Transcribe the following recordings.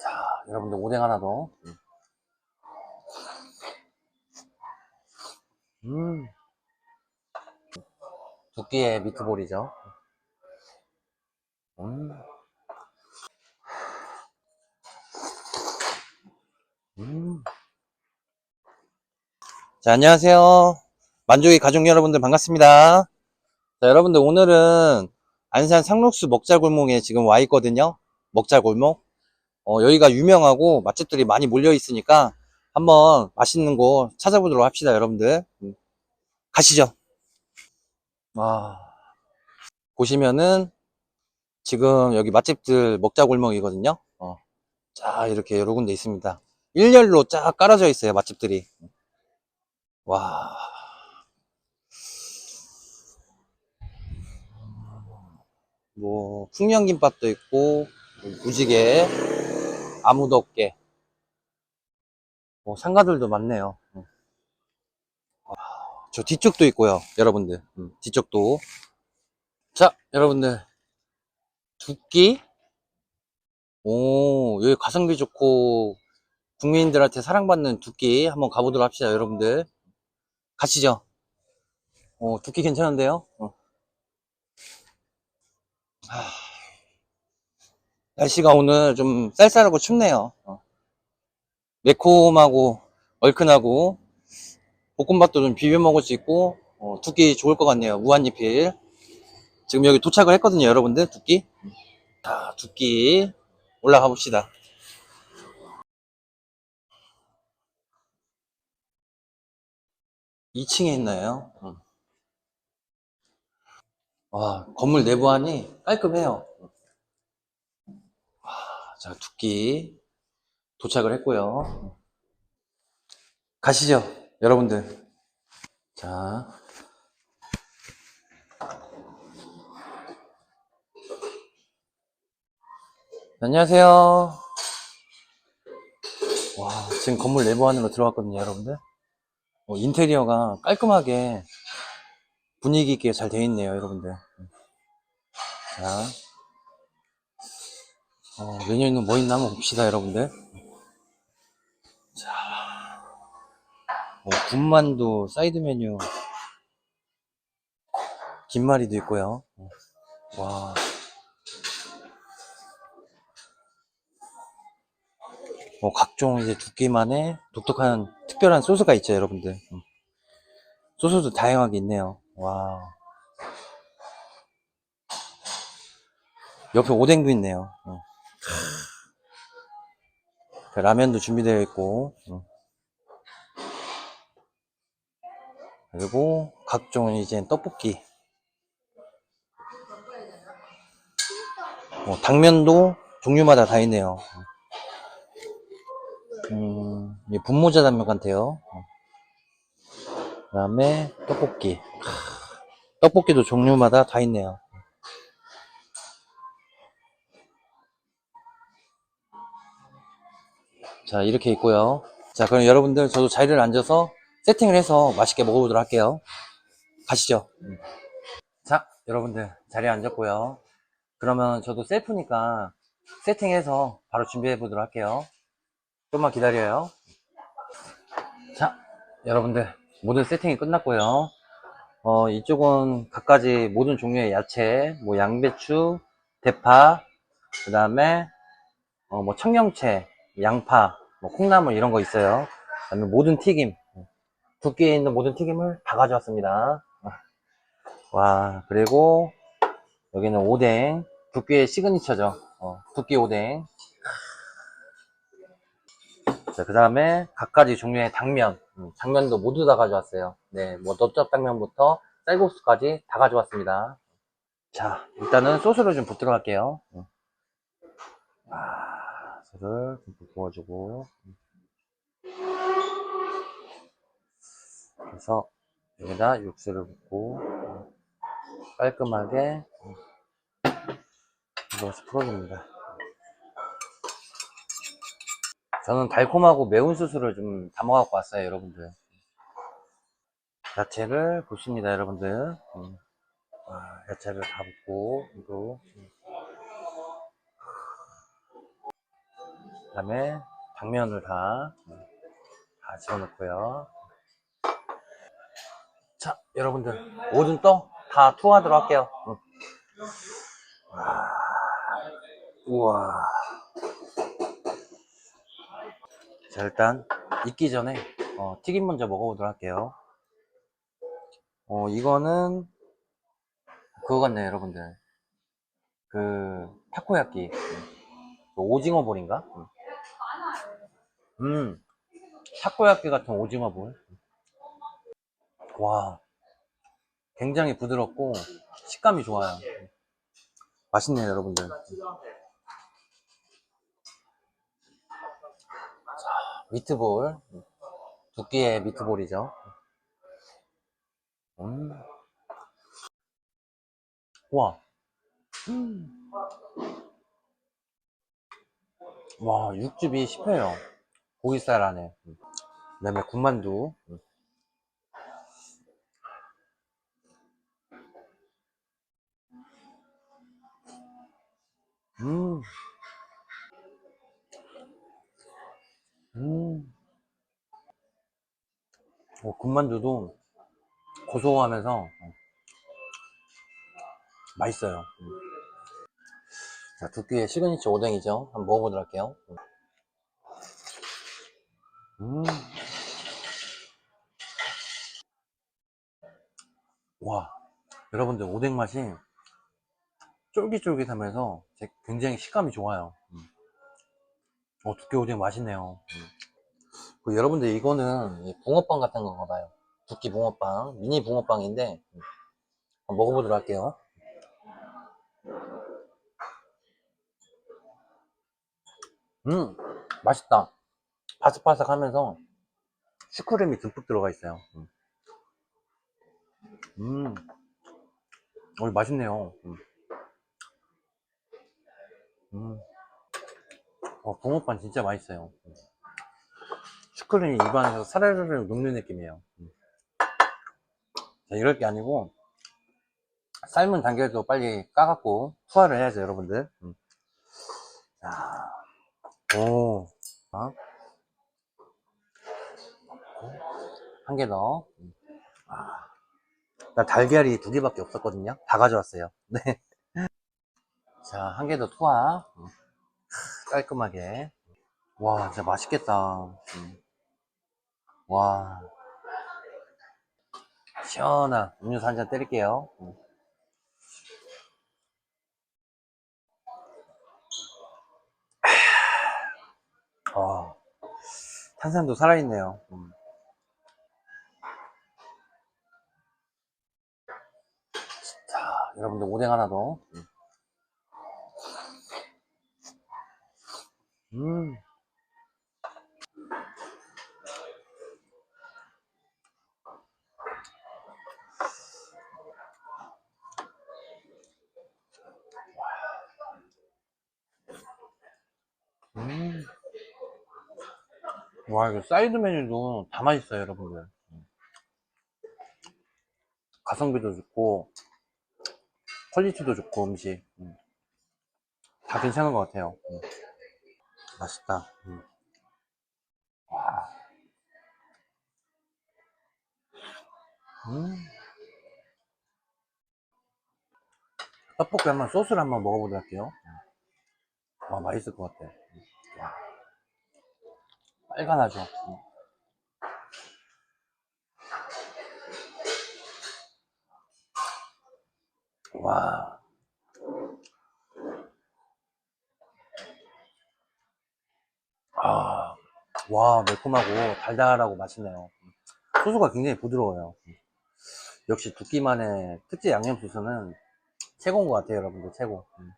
자, 여러분들 오뎅 하나 더. 음. 두끼의 미트볼이죠. 음. 음. 자, 안녕하세요. 만족이 가족 여러분들 반갑습니다. 자, 여러분들 오늘은 안산 상록수 먹자골목에 지금 와 있거든요. 먹자골목. 어, 여기가 유명하고 맛집들이 많이 몰려 있으니까 한번 맛있는 곳 찾아보도록 합시다, 여러분들. 음. 가시죠. 아, 보시면은 지금 여기 맛집들 먹자골목이거든요. 어. 자, 이렇게 여러 군데 있습니다. 일렬로 쫙 깔아져 있어요, 맛집들이. 와. 뭐, 풍년김밥도 있고, 무지개, 아무도 없게. 뭐, 상가들도 많네요. 음. 와, 저 뒤쪽도 있고요, 여러분들. 음, 뒤쪽도. 자, 여러분들. 두끼? 오, 여기 가성비 좋고, 국민들한테 사랑받는 두끼 한번 가보도록 합시다, 여러분들. 가시죠. 어, 두끼 괜찮은데요? 어. 하, 날씨가 오늘 좀 쌀쌀하고 춥네요. 어. 매콤하고 얼큰하고 볶음밥도 좀 비벼 먹을 수 있고 어, 두끼 좋을 것 같네요. 무한리필. 지금 여기 도착을 했거든요, 여러분들. 두끼. 자, 두끼 올라가 봅시다. 2층에 있나요? 응. 와, 건물 내부 안이 깔끔해요. 와, 자, 두끼 도착을 했고요. 가시죠, 여러분들. 자. 안녕하세요. 와, 지금 건물 내부 안으로 들어왔거든요, 여러분들. 어, 인테리어가 깔끔하게 분위기 있게 잘 되어 있네요, 여러분들. 자, 어, 메뉴는 뭐 있나 한번 봅시다, 여러분들. 자, 어, 군만두 사이드 메뉴, 김말이도 있고요. 어, 와. 뭐 각종 이제 두께만의 독특한 특별한 소스가 있죠, 여러분들. 음. 소스도 다양하게 있네요. 와. 옆에 오뎅도 있네요. 어. 그 라면도 준비되어 있고, 어. 그리고 각종 이제 떡볶이, 뭐 당면도 종류마다 다 있네요. 음, 이 분모자 단면 같아요. 그 다음에 떡볶이. 떡볶이도 종류마다 다 있네요. 자, 이렇게 있고요. 자, 그럼 여러분들 저도 자리를 앉아서 세팅을 해서 맛있게 먹어보도록 할게요. 가시죠. 자, 여러분들 자리에 앉았고요. 그러면 저도 셀프니까 세팅해서 바로 준비해 보도록 할게요. 좀만 기다려요. 자, 여러분들 모든 세팅이 끝났고요. 어, 이쪽은 갖가지 모든 종류의 야채, 뭐 양배추, 대파, 그 다음에 어, 뭐 청경채, 양파, 뭐 콩나물 이런 거 있어요. 그 다음에 모든 튀김, 두께에 있는 모든 튀김을 다 가져왔습니다. 와, 그리고 여기는 오뎅, 두께의 시그니처죠. 어, 두께 오뎅. 자, 그 다음에 각가지 종류의 당면, 음, 당면도 모두 다 가져왔어요. 네, 뭐 넓적 당면부터 쌀국수까지 다 가져왔습니다. 자, 일단은 소스를 좀 붓도록 할게요. 음. 아, 소스를 좀 부어주고. 그래서 여기다 육수를 붓고 음, 깔끔하게 넣어서 풀어줍니다. 저는 달콤하고 매운 소스를 좀 담아갖고 왔어요, 여러분들. 야채를 붓습니다, 여러분들. 음. 아, 야채를 다 붓고, 이 그 다음에 당면을 다, 다 집어넣고요. 자, 여러분들 모든 떡다 투하하도록 할게요. 응. 와, 우와. 자, 일단 익기 전에 어, 튀김 먼저 먹어보도록 할게요. 어, 이거는 그거 같네요, 여러분들. 그 타코야끼 그 오징어 볼인가? 음, 타코야끼 같은 오징어 볼. 와, 굉장히 부드럽고 식감이 좋아요. 맛있네요, 여러분들. 자, 미트볼. 두께의 미트볼이죠. 음. 와. 음. 와, 육즙이 씹혀요. 고기살 안에. 그 다음에 군만두. 음. 음. 어, 군만두도 고소하면서 맛있어요. 음. 자, 두께의 시그니처 오뎅이죠. 한번 먹어보도록 할게요. 음. 와, 여러분들 오뎅 맛이 쫄깃쫄깃하면서 제- 굉장히 식감이 좋아요. 음. 어, 두께 오뎅 맛있네요. 음. 그 여러분들 이거는 이 붕어빵 같은 건가 봐요. 두끼 붕어빵, 미니 붕어빵인데 음. 먹어보도록 할게요. 음, 맛있다. 바삭바삭하면서 슈크림이 듬뿍 들어가 있어요. 음, 음. 어, 맛있네요. 음. 음. 어, 붕어빵 진짜 맛있어요. 음. 슈크림이 입안에서 사르르르 녹는 느낌이에요. 음. 자, 이럴 게 아니고 삶은 단계도 빨리 까갖고 투하를 해야죠, 여러분들. 음. 자, 오, 어? 한 개 더. 음. 아, 나 달걀이 두 개밖에 없었거든요. 다 가져왔어요. 네. 자, 한 개 더 투하. 음. 깔끔하게. 와, 진짜 맛있겠다. 음. 와. 시원한 음료수 한 잔 때릴게요. 음. 어, 탄산도 살아있네요. 음. 여러분들 오뎅 하나 더. 음. 음. 음. 와, 이거 사이드 메뉴도 다 맛있어요, 여러분들. 음. 가성비도 좋고, 퀄리티도 좋고, 음식. 음. 다 괜찮은 것 같아요. 음. 맛있다. 음. 와. 음. 떡볶이 한번 소스를 한번 먹어보도록 할게요. 음. 와, 맛있을 것 같아. 음. 와. 빨간하죠. 음. 와. 아. 와, 매콤하고 달달하고 맛있네요. 소스가 굉장히 부드러워요. 역시 두끼만의 특제 양념 소스는 최고인 것 같아요, 여러분들. 최고. 음.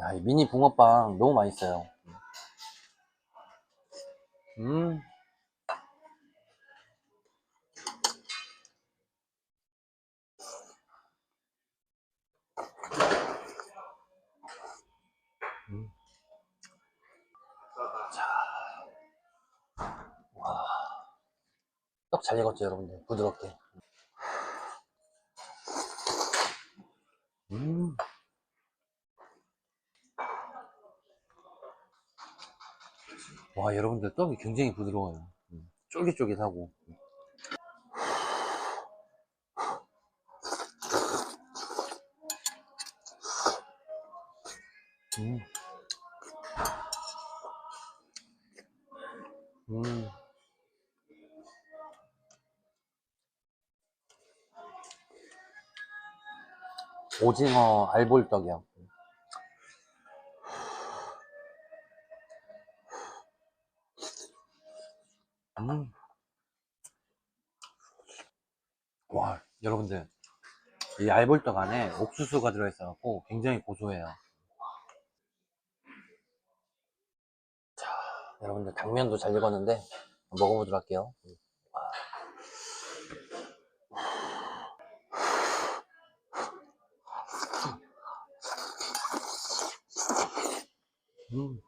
야, 이 미니 붕어빵 너무 맛있어요. 음. 음. 잘 익었죠 여러분들 부드럽게 음. 와 여러분들 떡이 굉장히 부드러워요 음. 쫄깃쫄깃하고 음. 음. 오징어 알볼떡이요. 음. 와, 여러분들. 이 알볼떡 안에 옥수수가 들어있어갖고 굉장히 고소해요. 자, 여러분들 당면도 잘 익었는데 먹어보도록 할게요. 음.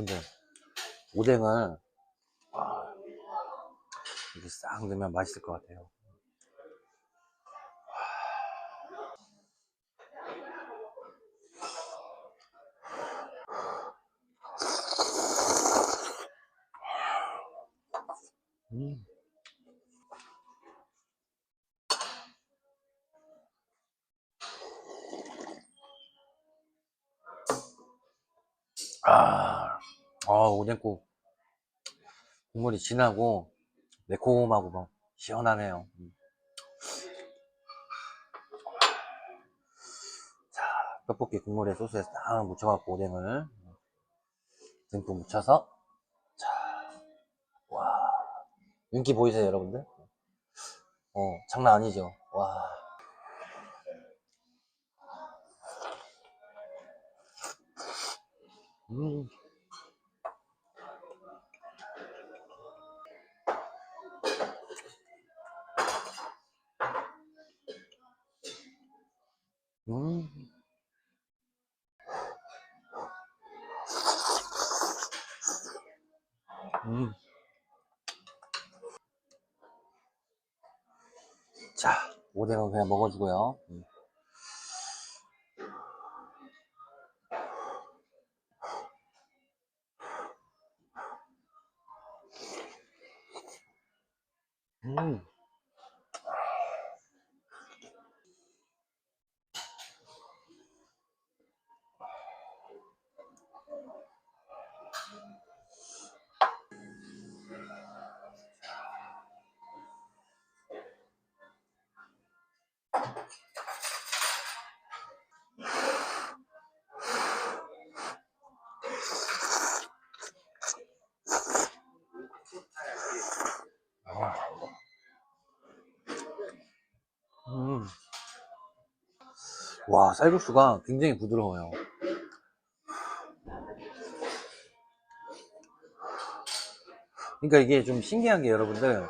여러분들. 오뎅을 아, 이렇게 싹 넣으면 맛있을 것 같아요. 음. 아, 아, 오뎅국. 국물이 진하고, 매콤하고, 막, 시원하네요. 음. 자, 떡볶이 국물에 소스에 딱 묻혀갖고, 오뎅을 듬뿍 묻혀서, 자, 와. 윤기 보이세요, 여러분들? 어, 장난 아니죠? 와. 음. 음. 음. 자, 오뎅은 그냥 먹어주고요. 음. 와, 쌀국수가 굉장히 부드러워요. 그러니까 이게 좀 신기한 게 여러분들,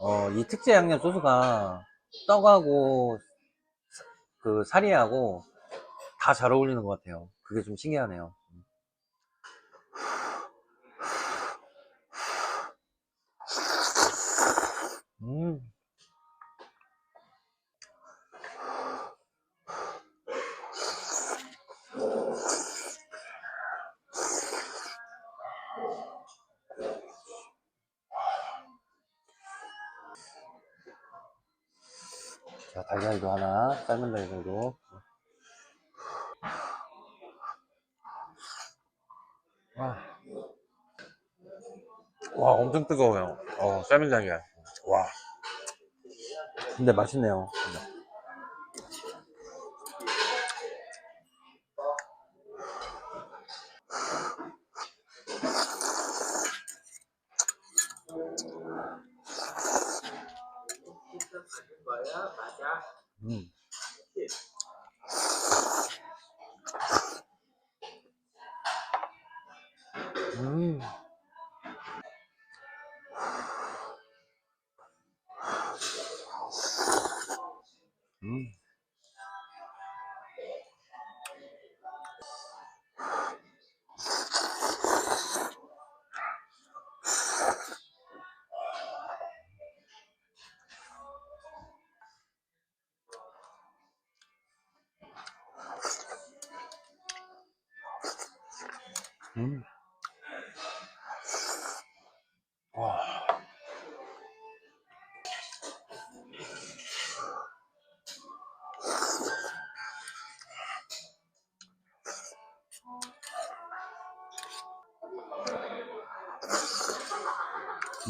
어, 이 특제 양념 소스가 떡하고 그 사리하고 다 잘 어울리는 것 같아요. 그게 좀 신기하네요. 음. 자, 달걀도 하나, 삶은 달걀도. 와, 와 엄청 뜨거워요. 어, 삶은 달걀. 와. 근데 맛있네요.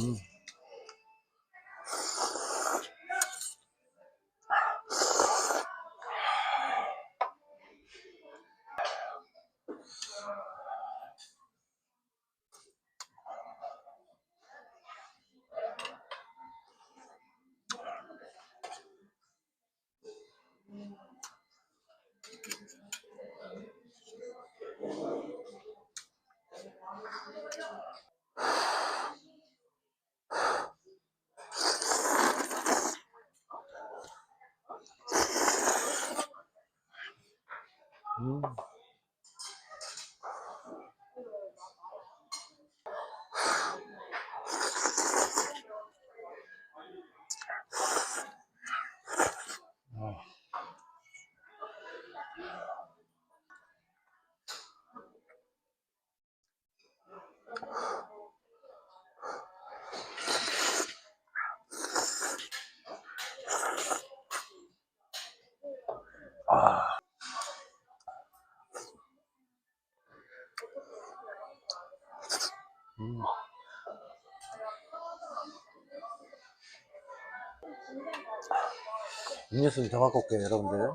음. 음. 음. 음료수 좀더 갖고 올게요, 여러분들.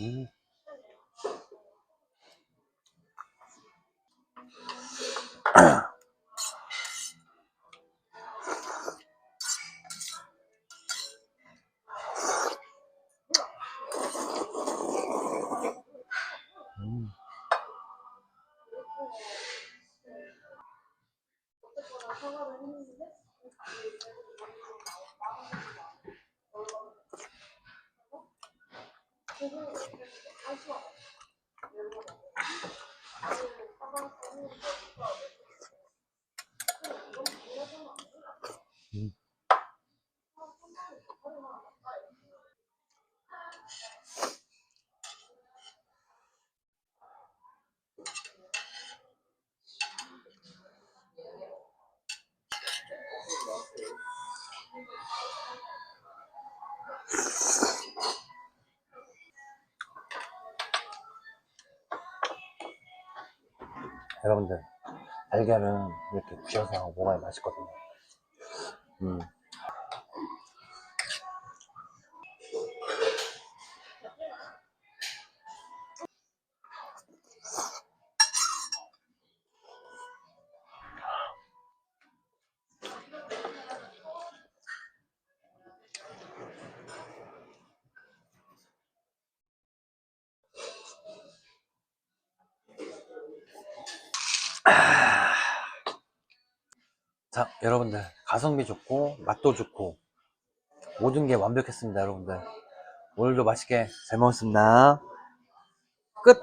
음. 음. 여러분들, 달걀은 이렇게 구워서 먹어야 맛있거든요. 음. 여러분들, 가성비 좋고, 맛도 좋고, 모든 게 완벽했습니다, 여러분들. 오늘도 맛있게 잘 먹었습니다. 끝!